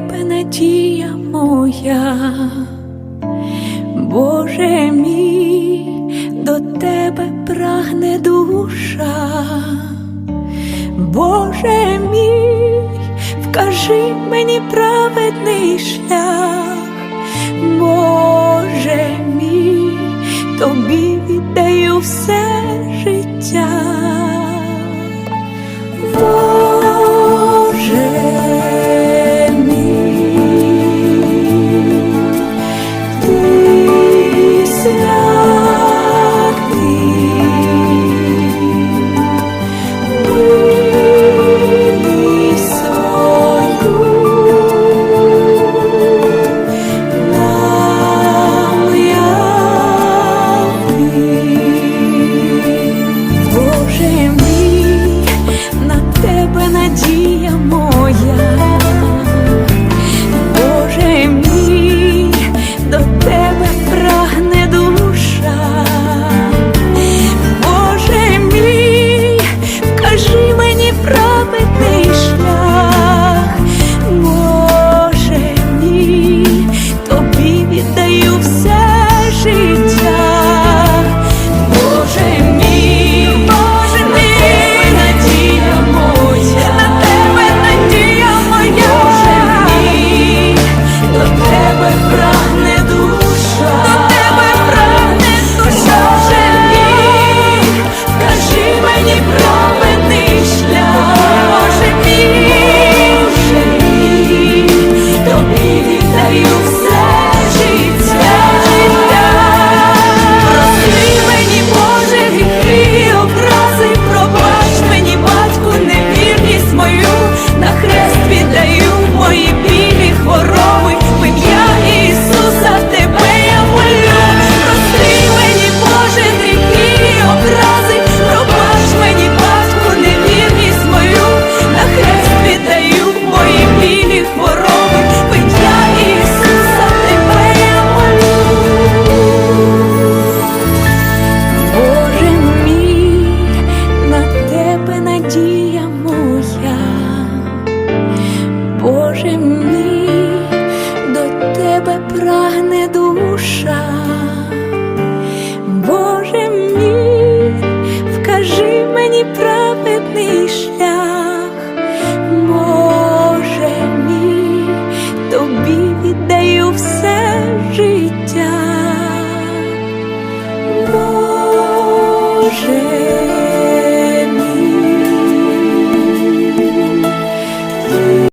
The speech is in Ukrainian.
тебе надія моя, Боже мій, до тебе прагне душа, Боже мій, вкажи мені праведний шлях.